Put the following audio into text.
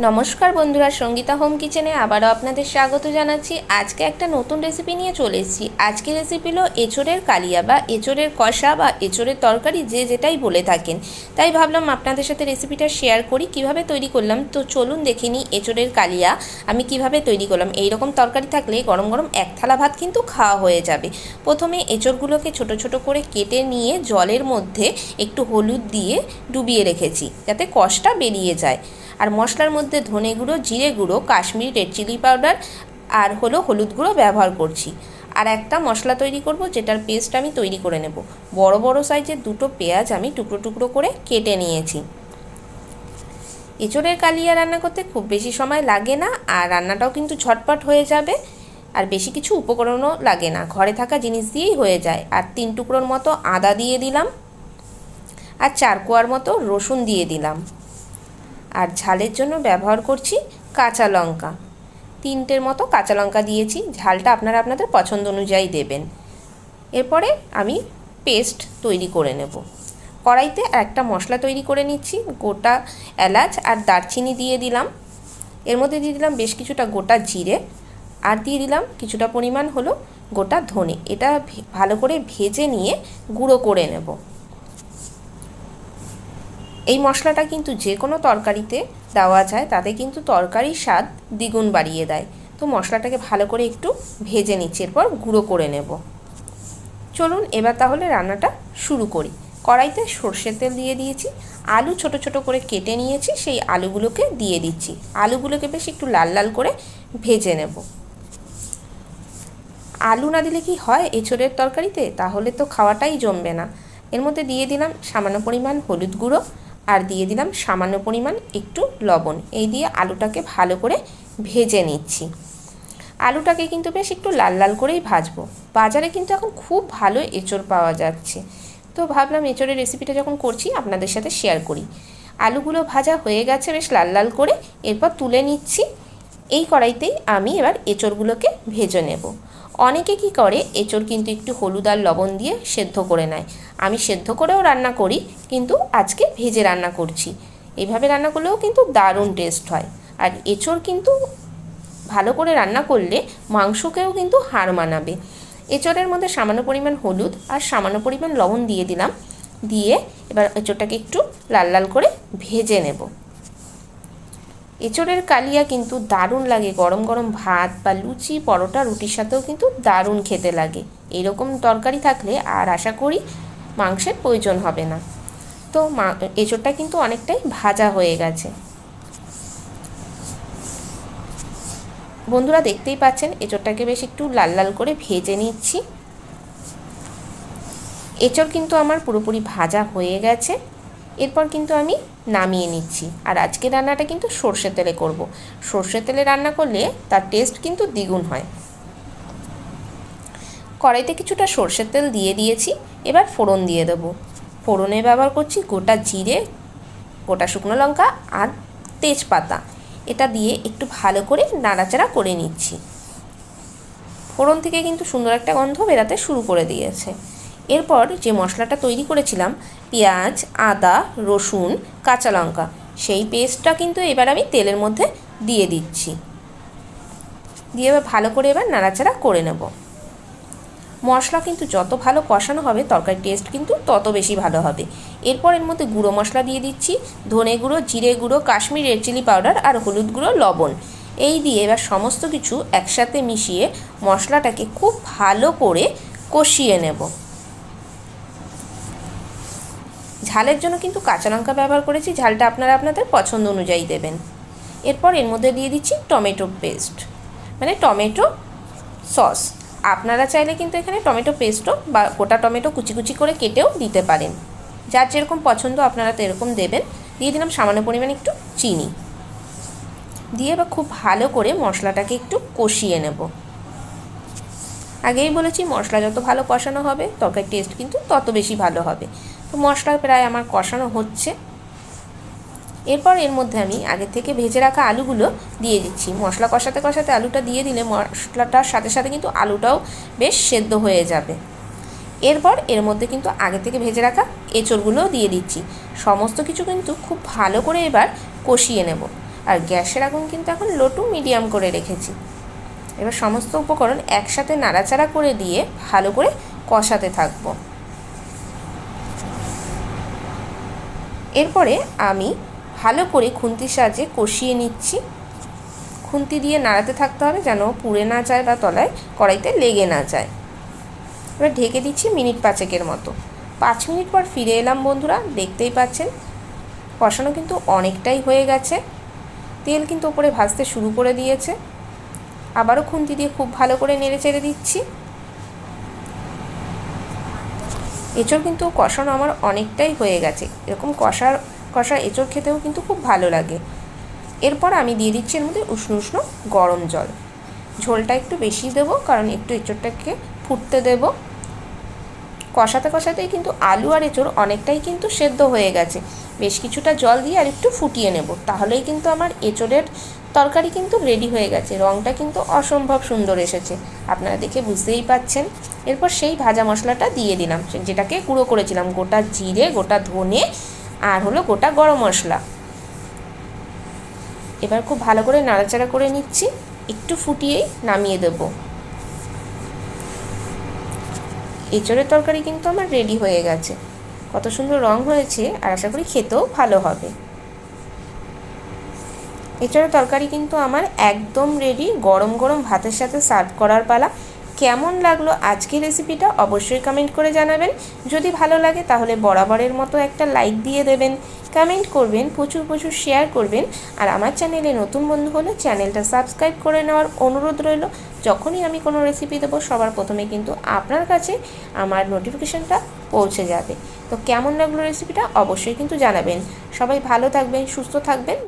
নমস্কার বন্ধুরা, সঙ্গীতা হোম কিচেনে আবারও আপনাদের স্বাগত জানাচ্ছি। আজকে একটা নতুন রেসিপি নিয়ে চলে এসেছি। আজকে রেসিপি হলো এঁচোড়ের কালিয়া বা এঁচোড়ের কষা বা এঁচোড়ের তরকারি যে যেটাই বলে থাকেন। তাই ভাবলাম আপনাদের সাথে রেসিপিটা শেয়ার করি, কীভাবে তৈরি করলাম? তো চলুন দেখে নিই এঁচোড়ের কালিয়া, আমি কীভাবে তৈরি করলাম। এই রকম তরকারি থাকলে গরম গরম এক থালা ভাত কিন্তু খাওয়া হয়ে যাবে। প্রথমে এঁচোড়গুলোকে ছোট ছোট করে কেটে নিয়ে জলের মধ্যে একটু হলুদ দিয়ে ডুবিয়ে রেখেছি, যাতে কষটা বেরিয়ে যায়। আর মশলার মধ্যে ধনে গুঁড়ো, জিরে গুঁড়ো, কাশ্মীরি রেড চিলি পাউডার আর হলো হলুদ গুঁড়ো ব্যবহার করছি। আর একটা মশলা তৈরি করব, যেটার পেস্ট আমি তৈরি করে নেব। বড় বড় সাইজের দুটো পেঁয়াজ আমি টুকরো টুকরো করে কেটে নিয়েছি। এঁচড়ের কালিয়া রান্না করতে খুব বেশি সময় লাগে না আর রান্নাটাও কিন্তু ঝটপট হয়ে যাবে আর বেশি কিছু উপকরণও লাগে না। ঘরে থাকা জিনিস দিয়েই হয়ে যায়। আর তিন টুকরোর মতো আদা দিয়ে দিলাম আর চার কোয়ার মতো রসুন দিয়ে দিলাম। আর ঝালের জন্য ব্যবহার করছি কাঁচা লঙ্কা। তিনটের মতো কাঁচা লঙ্কা দিয়েছি, ঝালটা আপনারা আপনাদের পছন্দ অনুযায়ী দেবেন। এরপরে আমি পেস্ট তৈরি করে নেব। কড়াইতে একটা মশলা তৈরি করে নিচ্ছি, গোটা এলাচ আর দারচিনি দিয়ে দিলাম। এর মধ্যে দিয়ে দিলাম বেশ কিছুটা গোটা জিরে আর দিয়ে দিলাম কিছুটা পরিমাণ হলো গোটা ধনে। এটা ভালো করে ভেজে নিয়ে গুঁড়ো করে নেব। এই মশলাটা কিন্তু যে কোনো তরকারিতে দেওয়া যায়, তাতে কিন্তু তরকারির স্বাদ দ্বিগুণ বাড়িয়ে দেয়। তো মশলাটাকে ভালো করে একটু ভেজে নিচ্ছি, এরপর গুঁড়ো করে নেব। চলুন এবার তাহলে রান্নাটা শুরু করি। কড়াইতে সর্ষের তেল দিয়ে দিয়েছি, আলু ছোট ছোট করে কেটে নিয়েছি, সেই আলুগুলোকে দিয়ে দিচ্ছি। আলুগুলোকে বেশ একটু লাল লাল করে ভেজে নেব। আলু না দিলে কি হয়, এঁচড়ের তরকারিতে? তাহলে তো খাওয়াটাই জমবে না। এর মধ্যে দিয়ে দিলাম সামান্য পরিমাণ হলুদ গুঁড়ো আর দিয়ে দিলাম সামান্য পরিমাণ একটু লবণ। এই দিয়ে আলুটাকে ভালো করে ভেজে নিচ্ছি। আলুটাকে কিন্তু বেশ একটু লাল লাল করেই ভাজবো। বাজারে কিন্তু এখন খুব ভালো এঁচড় পাওয়া যাচ্ছে। তো ভাবলাম এঁচড়ের রেসিপিটা যখন করছি, আপনাদের সাথে শেয়ার করি। আলুগুলো ভাজা হয়ে গেছে বেশ লাল লাল করে। এরপর তুলে নিচ্ছি। এই কড়াইতেই আমি এবার এঁচড়গুলোকে ভেজে নেব। অনেকে কি করে, এঁচড় কিন্তু একটু হলুদ আর লবণ দিয়ে সেদ্ধ করে নেয়। আমি সেদ্ধ করেও রান্না করি, কিন্তু আজকে ভেজে রান্না করছি। এইভাবে রান্না করলেও কিন্তু দারুণ টেস্ট হয়। আর এঁচড় কিন্তু ভালো করে রান্না করলে মাংসকেও কিন্তু হার মানাবে। এঁচড়ের মধ্যে সামান্য পরিমাণ হলুদ আর সামান্য পরিমাণ লবণ দিয়ে দিলাম। দিয়ে এবার এঁচড়টাকে একটু লাল লাল করে ভেজে নেব। এঁচড়ের কালিয়া কিন্তু দারুণ লাগে। গরম গরম ভাত বা লুচি, পরোটা, রুটির সাথেও কিন্তু দারুণ খেতে লাগে। এরকম তরকারি থাকলে আর আশা করি মাংসের প্রয়োজন হবে না। তো মা, এঁচড়টা কিন্তু অনেকটাই ভাজা হয়ে গেছে। বন্ধুরা দেখতেই পাচ্ছেন, এঁচড়টাকে বেশ একটু লাল লাল করে ভেজে নিচ্ছি। এঁচড় কিন্তু আমার পুরোপুরি ভাজা হয়ে গেছে। এরপর কিন্তু আমি নামিয়ে নিচ্ছি। আর আজকে রান্নাটা কিন্তু সর্ষে তেলে করব। সর্ষে তেলে রান্না করলে তার টেস্ট কিন্তু দ্বিগুণ হয়। কড়াইতে কিছুটা সর্ষের তেল দিয়ে দিয়েছি, এবার ফোড়ন দিয়ে দেবো। ফোড়নে ব্যবহার করছি গোটা জিরে, গোটা শুকনো লঙ্কা আর তেজপাতা। এটা দিয়ে একটু ভালো করে নাড়াচাড়া করে নিচ্ছি। ফোড়ন থেকে কিন্তু সুন্দর একটা গন্ধ বেরাতে শুরু করে দিয়েছে। এরপর যে মশলাটা তৈরি করেছিলাম পেঁয়াজ, আদা, রসুন, কাঁচা লঙ্কা। সেই পেস্টটা কিন্তু এবার আমি তেলের মধ্যে দিয়ে দিচ্ছি। দিয়ে এবার ভালো করে এবার নাড়াচাড়া করে নেব। মশলা কিন্তু যত ভালো কষানো হবে, তরকারির টেস্ট কিন্তু তত বেশি ভালো হবে। এরপর এর মধ্যে গুঁড়ো মশলা দিয়ে দিচ্ছি, ধনে গুঁড়ো, জিরে গুঁড়ো, কাশ্মীর রেড চিলি পাউডার আর হলুদ গুঁড়ো, লবণ। এই দিয়ে এবার সমস্ত কিছু একসাথে মিশিয়ে মশলাটাকে খুব ভালো করে কষিয়ে নেব। ঝালের জন্য কিন্তু কাঁচা লঙ্কা ব্যবহার করেছি, ঝালটা আপনারা আপনাদের পছন্দ অনুযায়ী দেবেন। এরপর এর মধ্যে দিয়ে দিচ্ছি টমেটো পেস্ট মানে টমেটো সস। আপনারা চাইলে কিন্তু এখানে টমেটো পেস্টও বা গোটা টমেটো কুচি কুচি করে কেটেও দিতে পারেন। যার যেরকম পছন্দ আপনারা তো এরকম দেবেন। দিয়ে দিলাম সামান্য পরিমাণে একটু চিনি। দিয়ে এবার খুব ভালো করে মশলাটাকে একটু কষিয়ে নেব। আগেই বলেছি মশলা যত ভালো কষানো হবে, তরকারির টেস্ট কিন্তু তত বেশি ভালো হবে। তো মশলা প্রায় আমার কষানো হচ্ছে। এরপর এর মধ্যে আমি আগে থেকে ভেজে রাখা আলুগুলো দিয়ে দিচ্ছি। মশলা কষাতে কষাতে আলুটা দিয়ে দিলে মশলাটার সাথে সাথে কিন্তু আলুটাও বেশ সেদ্ধ হয়ে যাবে। এরপর এর মধ্যে কিন্তু আগে থেকে ভেজে রাখা এঁচড়গুলোও দিয়ে দিচ্ছি। সমস্ত কিছু কিন্তু খুব ভালো করে এবার কষিয়ে নেব। আর গ্যাসের আগুন কিন্তু এখন লো টু মিডিয়াম করে রেখেছি। এবার সমস্ত উপকরণ একসাথে নাড়াচাড়া করে দিয়ে ভালো করে কষাতে থাকব। এরপরে আমি ভালো করে খুন্তির সাহায্যে কষিয়ে নিচ্ছি। খুন্তি দিয়ে নাড়াতে থাকতে হবে যেন পুড়ে না যায় বা তলায় কড়াইতে লেগে না যায়। এবার ঢেকে দিচ্ছি মিনিট পাঁচেকের মতো। পাঁচ মিনিট পর ফিরে এলাম বন্ধুরা, দেখতেই পাচ্ছেন, কষানো কিন্তু অনেকটাই হয়ে গেছে। তেল কিন্তু ওপরে ভাজতে শুরু করে দিয়েছে। আবারও খুন্তি দিয়ে খুব ভালো করে নেড়ে চেড়ে দিচ্ছি। এঁচড় কিন্তু কষানো আমার অনেকটাই হয়ে গেছে। এরকম কষার, কষা এঁচড় খেতেও কিন্তু খুব ভালো লাগে। এরপর আমি দিয়ে দিচ্ছি এর মধ্যে উষ্ণ উষ্ণ গরম জল। ঝোলটা একটু বেশি দেবো, কারণ একটু এঁচড়টাকে ফুটতে দেবো। কষাতে কষাতেই কিন্তু আলু আর এঁচড় অনেকটাই কিন্তু সেদ্ধ হয়ে গেছে। বেশ কিছুটা জল দিয়ে আর একটু ফুটিয়ে নেব। তাহলেই কিন্তু আমার এঁচড়ের তরকারি কিন্তু রেডি হয়ে গেছে। রঙটা কিন্তু অসম্ভব সুন্দর এসেছে। আপনারা দেখে বুঝতেই পাচ্ছেন। এরপর সেই ভাজা মশলাটা দিয়ে দিলাম। যেটাকে গুঁড়ো করেছিলাম। গোটা জিরে, গোটা ধনে আর হলো গোটা গরম মশলা। এবার খুব ভালো করে নাড়াচাড়া করে নিচ্ছি। একটু ফুটিয়েই নামিয়ে দেব। এঁচড়ের তরকারি কিন্তু আমার রেডি হয়ে গেছে। কত সুন্দর রং হয়েছে আর আশা করি খেতেও ভালো হবে। এছাড়া তরকারি কিন্তু আমার একদম রেডি গরম গরম ভাতের সাথে সার্ভ করার পালা। কেমন লাগল আজকের রেসিপিটা অবশ্যই কমেন্ট করে জানাবেন। যদি ভালো লাগে তাহলে বরাবরের মতো একটা লাইক দিয়ে দেবেন কমেন্ট করবেন, প্রচুর প্রচুর শেয়ার করবেন। আর আমার চ্যানেলে নতুন বন্ধু হলে চ্যানেলটা সাবস্ক্রাইব করে নেওয়ার অনুরোধ রইল। যখনই আমি কোনো রেসিপি দেবো, সবার প্রথমে কিন্তু আপনার কাছে আমার নোটিফিকেশানটা পৌঁছে যাবে। তো কেমন লাগল রেসিপিটা অবশ্যই কিন্তু জানাবেন। সবাই ভালো থাকবেন, সুস্থ থাকবেন।